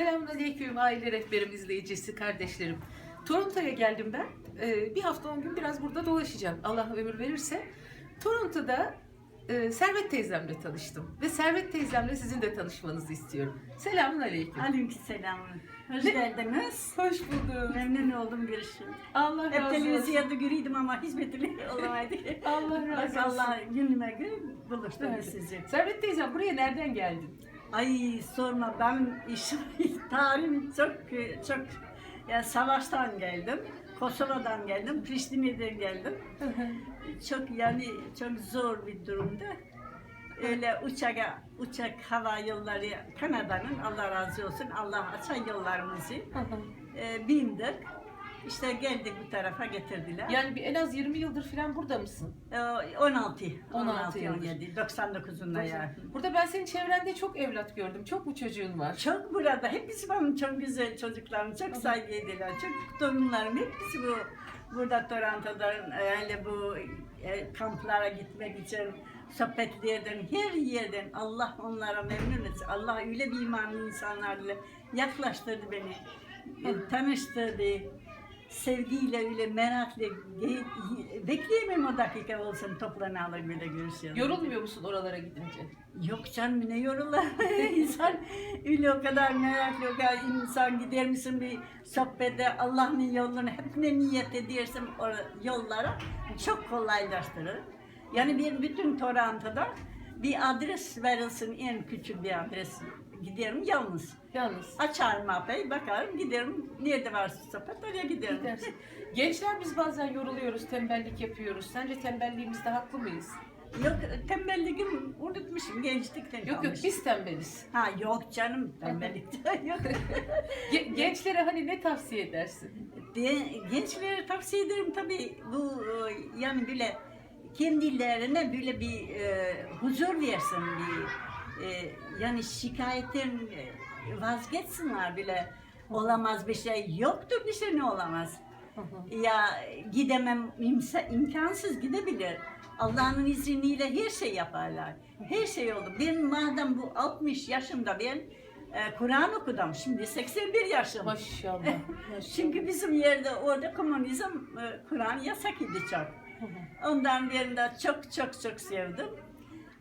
Selamünaleyküm aile rehberim, izleyicisi, kardeşlerim. Toronto'ya geldim ben. Ee, bir hafta on gün biraz burada dolaşacağım. Allah ömür verirse. Toronto'da e, Servet teyzemle tanıştım. Ve Servet teyzemle sizin de tanışmanızı istiyorum. Selamünaleyküm. Aleykümselam. Hoş Ne- geldiniz. Hoş bulduk. Memnun oldum görüşüm. Allah Hep razı olsun. televizyonda görüyordum ama hizmetli olamaydı. Allah razı olsun. Allah günüme gün buluştum Evet. sizi. Servet teyzem buraya nereden geldin? Ay sorma ben işim, tarihim çok çok yani savaştan geldim. Kosova'dan geldim, Priştine'den geldim. Çok yani çok zor bir durumda. Öyle uçağa, uçak hava yolları Kanada'nın Allah razı olsun Allah açan yollarımızı e, bindik. İşte geldik bu tarafa getirdiler. yani bir en az 20 yıldır falan burada mısın? E, 16, 16 yıldır. 17, 99'unda yani. Burada ben senin çevrende çok evlat gördüm. Çok mu çocuğun var? Çok burada, hepsi benim çok güzel çocuklarım, çok saygıydılar, çok torunlarım, hepsi bu burada Toronto'da öyle bu e, kamplara gitmek için sohbetlerden, her yerden Allah onlara memnun etsin. Allah öyle bir imanlı insanlarla yaklaştırdı beni, e, tanıştırdı. Sevgiyle öyle merakla bekleyemem o dakika olsun toplanalım böyle görüşelim. Yorulmuyor musun oralara gidince? Yok canım ne yorulur insan öyle o kadar meraklı o kadar insan gider misin bir sohbete Allah'ın yolunu hep ne niyet edersem o yollara çok kolaylaştırır. Yani bir bütün Toronto'da bir adres verilsin en küçük bir adres giderim yalnız. Yalnız. Açarım mapayı bakarım giderim nerede varsa sohbet oraya giderim. Gidersin. Gençler biz bazen yoruluyoruz, tembellik yapıyoruz. Sence tembelliğimizde haklı mıyız? Yok tembelliğim unutmuşum gençlikten Yok yok kalmış. biz tembeliz. Ha yok canım tembellikten yok. Ge- gençlere hani ne tavsiye edersin? De- gençlere tavsiye ederim tabii bu e, yani böyle kendilerine böyle bir e, huzur versin bir e, yani şikayetten e, vazgeçsinler bile olamaz bir şey yoktur bir şey ne olamaz ya gidemem imsa, imkansız gidebilir Allah'ın izniyle her şey yaparlar her şey oldu ben madem bu 60 yaşımda ben e, Kur'an okudum şimdi 81 yaşım Maşallah. maşallah. çünkü bizim yerde orada komünizm, e, Kur'an yasak idi çok. Ondan beri de çok çok çok sevdim.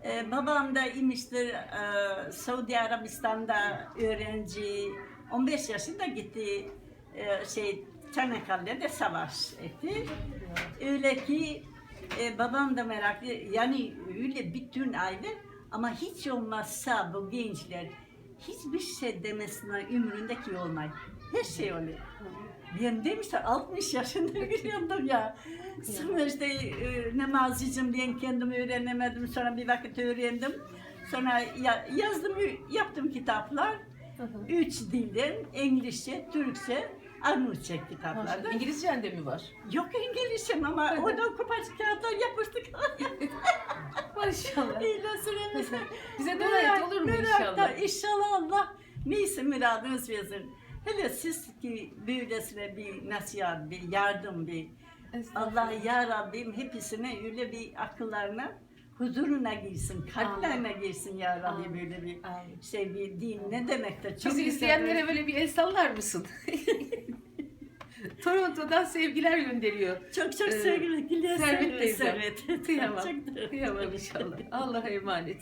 Ee, babam da imiştir e, Suudi Arabistan'da öğrenci. 15 yaşında gitti e, şey Çanakkale'de savaş etti. Öyle ki e, babam da meraklı yani öyle bütün aile ama hiç olmazsa bu gençler hiçbir şey demesine ömründeki olmay. Her şey oluyor. Ben demişler 60 yaşında biliyordum ya. Sonra işte e, namazcığım ben kendim öğrenemedim. Sonra bir vakit öğrendim. Sonra ya, yazdım, yaptım kitaplar. Üç dilden, İngilizce, Türkçe, Arnavutça kitaplarda. İngilizcen de mi var? Yok İngilizcem ama orada kupacık kağıtlar yapıştık. Maşallah. İyi süremiz. Bize dua et olur mu inşallah? İnşallah Allah neyse müradınız versin. Hele siz ki böylesine bir nasihat, bir yardım, bir Allah ya Rabbim hepsine öyle bir akıllarına huzuruna girsin, kalplerine girsin ya Rabbi böyle bir şey bir din ne demek de çok Bizi güzel bir- böyle bir el sallar mısın? Toronto'dan sevgiler gönderiyor. çok çok Ee, sevgili Gülya Servet teyzem. Servet. Kıyamam. Çok- Kıyamam inşallah. Allah'a emanet.